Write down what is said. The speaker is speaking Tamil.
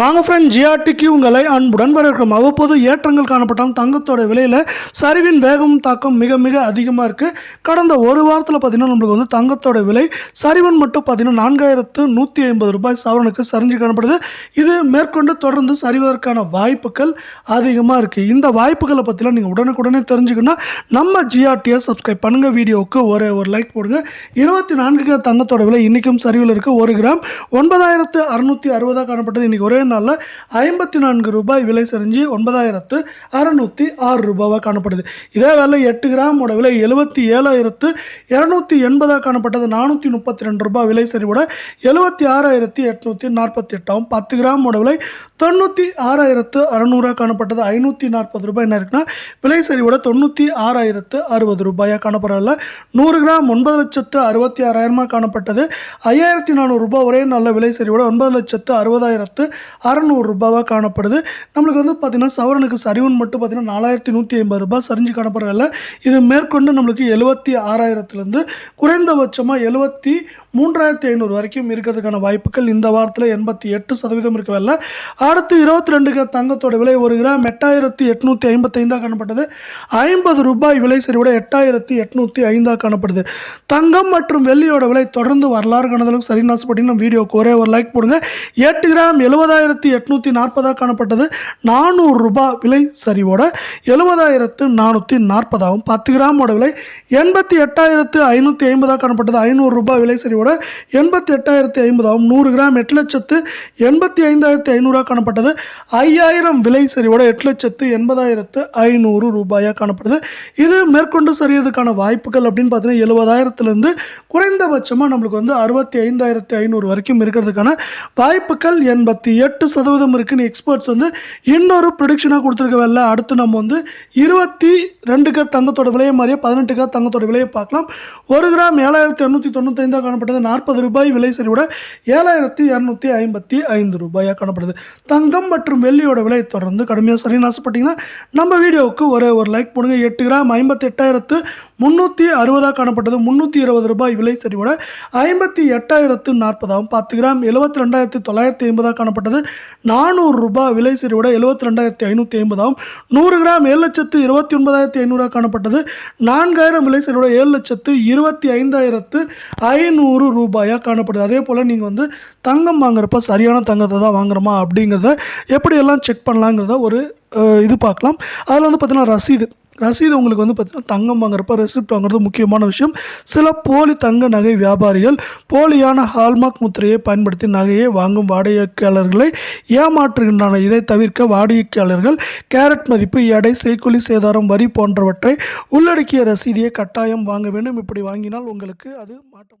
வாங்க ஃப்ரெண்ட் ஜிஆர்டிக்கு உங்களை அன்புடன் வரவேற்கும் அவ்வப்போது ஏற்றங்கள் காணப்பட்டாலும் தங்கத்தோட விலையில் சரிவின் வேகம் தாக்கம் மிக மிக அதிகமாக இருக்குது கடந்த ஒரு வாரத்தில் பார்த்தீங்கன்னா நம்மளுக்கு வந்து தங்கத்தோட விலை சரிவன் மட்டும் பார்த்தீங்கன்னா நான்காயிரத்து நூற்றி ஐம்பது ரூபாய் சவரனுக்கு சரிஞ்சு காணப்படுது. இது மேற்கொண்டு தொடர்ந்து சரிவதற்கான வாய்ப்புகள் அதிகமாக இருக்குது இந்த வாய்ப்புகளை பற்றிலாம் நீங்கள் உடனுக்குடனே தெரிஞ்சுக்கணும்னா நம்ம ஜிஆர்டியை சப்ஸ்கிரைப் பண்ணுங்கள் வீடியோவுக்கு ஒரே ஒரு லைக் போடுங்க. இருபத்தி நான்கு தங்கத்தோட விலை இன்றைக்கும் சரிவில் இருக்குது ஒரு கிராம் ஒன்பதாயிரத்து அறுநூற்றி அறுபதாக காணப்பட்டது. இன்றைக்கி ஒரே நாளில் ஐம்பத்தி நான்கு ரூபாய் விலை சரிஞ்சு ஒன்பதாயிரத்து அறநூற்றி ஆறு ரூபாவாக காணப்படுது. இதே வேலை எட்டு கிராமோட விலை எழுபத்தி ஏழாயிரத்து இரநூத்தி எண்பதாக காணப்பட்டது. நானூற்றி முப்பத்தி ரெண்டு ரூபாய் விலை சரிவோட எழுபத்தி ஆறாயிரத்தி எட்நூற்றி நாற்பத்தி எட்டாகவும் பத்து கிராமோட விலை தொண்ணூற்றி ஆறாயிரத்து அறநூறாக காணப்பட்டது. ஐநூற்றி நாற்பது ரூபாய் என்ன இருக்குன்னா விலை சரிவோட தொண்ணூற்றி ஆறாயிரத்து அறுபது ரூபாயாக காணப்படவில்லை நூறு கிராம் ஒன்பது லட்சத்து அறுபத்தி ஆறாயிரமாக காணப்பட்டது. ஐயாயிரத்தி நானூறு ரூபாய் ஒரே நல்ல விலை சரிவோட ஒன்பது லட்சத்து அறுபதாயிரத்து அறநூறு ரூபாவாக காணப்படுது. நம்மளுக்கு வந்து பார்த்திங்கன்னா சவரனுக்கு சரிவன் மட்டும் பார்த்திங்கன்னா நாலாயிரத்தி நூற்றி ஐம்பது ரூபாய் சரிஞ்சு காணப்படுறதில்ல இது மேற்கொண்டு நம்மளுக்கு எழுபத்தி ஆறாயிரத்துலேருந்து குறைந்தபட்சமாக எழுபத்தி மூன்றாயிரத்தி ஐநூறு வரைக்கும் இருக்கிறதுக்கான வாய்ப்புகள் இந்த வாரத்தில் எண்பத்தி எட்டு சதவீதம் இருக்கவில்லை அடுத்து இருபத்தி ரெண்டு கிராம் தங்கத்தோட விலை ஒரு கிராம் எட்டாயிரத்தி எட்நூற்றி ஐம்பத்தைந்தாக காணப்பட்டது. ஐம்பது ரூபாய் விலை சரிவிட எட்டாயிரத்தி எட்நூற்றி ஐந்தாக காணப்படுது. தங்கம் மற்றும் வெள்ளியோட விலை தொடர்ந்து வரலாறு காணதளவுக்கு சரி ஆசைப்பட்டீங்கன்னா வீடியோ வீடியோக்கு ஒரே ஒரு லைக் போடுங்க. எட்டு கிராம் எழுபதாயிரம் எழுபதாயிரத்தி எட்நூற்றி நாற்பதாக காணப்பட்டது. நானூறு ரூபாய் விலை சரிவோட எழுபதாயிரத்து நானூற்றி நாற்பதாகவும் பத்து கிராமோட விலை எண்பத்தி எட்டாயிரத்து ஐநூற்றி ஐம்பதாக காணப்பட்டது. ஐநூறு ரூபாய் விலை சரிவோட எண்பத்தி எட்டாயிரத்தி ஐம்பதாகவும் நூறு கிராம் எட்டு லட்சத்து எண்பத்தி ஐந்தாயிரத்து ஐநூறாக காணப்பட்டது. ஐயாயிரம் விலை சரிவோட எட்டு லட்சத்து எண்பதாயிரத்து ஐநூறு ரூபாயாக காணப்படுது. இது மேற்கொண்டு சரியதுக்கான வாய்ப்புகள் அப்படின்னு பார்த்தீங்கன்னா எழுபதாயிரத்துலேருந்து குறைந்தபட்சமாக நம்மளுக்கு வந்து அறுபத்தி ஐந்தாயிரத்தி ஐநூறு வரைக்கும் இருக்கிறதுக்கான வாய்ப்புகள் எண்பத்தி எட்டு எட்டு சதவீதம் இருக்குன்னு எக்ஸ்பர்ட்ஸ் வந்து இன்னொரு ப்ரொடிக்ஷனாக கொடுத்துருக்க வேலை. அடுத்து நம்ம வந்து இருபத்தி ரெண்டு கிராம் தங்கத்தோட விலையை மாதிரியே பதினெட்டு கிராம் தங்கத்தோட விலையை பார்க்கலாம். ஒரு கிராம் ஏழாயிரத்தி இரநூத்தி தொண்ணூத்தைந்தாக காணப்பட்டது. நாற்பது ரூபாய் விலை சரிவிட ஏழாயிரத்தி இரநூத்தி ஐம்பத்தி ஐந்து ரூபாயாக காணப்படுது. தங்கம் மற்றும் வெள்ளியோட விலை தொடர்ந்து கடுமையாக சரின்னு ஆசைப்பட்டீங்கன்னா நம்ம வீடியோவுக்கு ஒரே ஒரு லைக் போடுங்க. எட்டு கிராம் ஐம்பத்தி எட்டாயிரத்து முந்நூற்றி அறுபதாக காணப்பட்டது. முந்நூற்றி இருபது ரூபாய் விலை சரிவோட ஐம்பத்தி எட்டாயிரத்து நாற்பதாகவும் பத்து கிராம் எழுபத்தி ரெண்டாயிரத்தி தொள்ளாயிரத்தி ஐம்பதாக காணப்பட்டது. நானூறு ரூபாய் விலை சரிவோட எழுபத்தி ரெண்டாயிரத்தி ஐநூற்றி ஐம்பதாகும் நூறு கிராம் ஏழு லட்சத்து இருபத்தி ஒன்பதாயிரத்தி ஐநூறுரூவா காணப்பட்டது. நான்காயிரம் விலை சரிவோட ஏழு லட்சத்து இருபத்தி ஐந்தாயிரத்து ஐநூறு ரூபாயாக காணப்படுது. அதே போல் நீங்கள் வந்து தங்கம் வாங்குறப்ப சரியான தங்கத்தை தான் வாங்குறோமா அப்படிங்கிறத எப்படியெல்லாம் செக் பண்ணலாங்கிறத ஒரு இது பார்க்கலாம். அதில் வந்து பார்த்தீங்கன்னா ரசீது. ரசீது உங்களுக்கு வந்து பார்த்தீங்கன்னா தங்கம் வாங்குறப்ப ரெசிப்ட் வாங்குறது முக்கியமான விஷயம். சில போலி தங்க நகை வியாபாரிகள் போலியான ஹால்மார்க் முத்திரையை பயன்படுத்தி நகையை வாங்கும் வாடிக்கையாளர்களை ஏமாற்றுகின்றன இதை தவிர்க்க வாடிக்கையாளர்கள் கேரட் மதிப்பு எடை செய்கூலி சேதாரம் வரி போன்றவற்றை உள்ளடக்கிய ரசீதியை கட்டாயம் வாங்க வேண்டும். இப்படி வாங்கினால் உங்களுக்கு அது மாற்றம்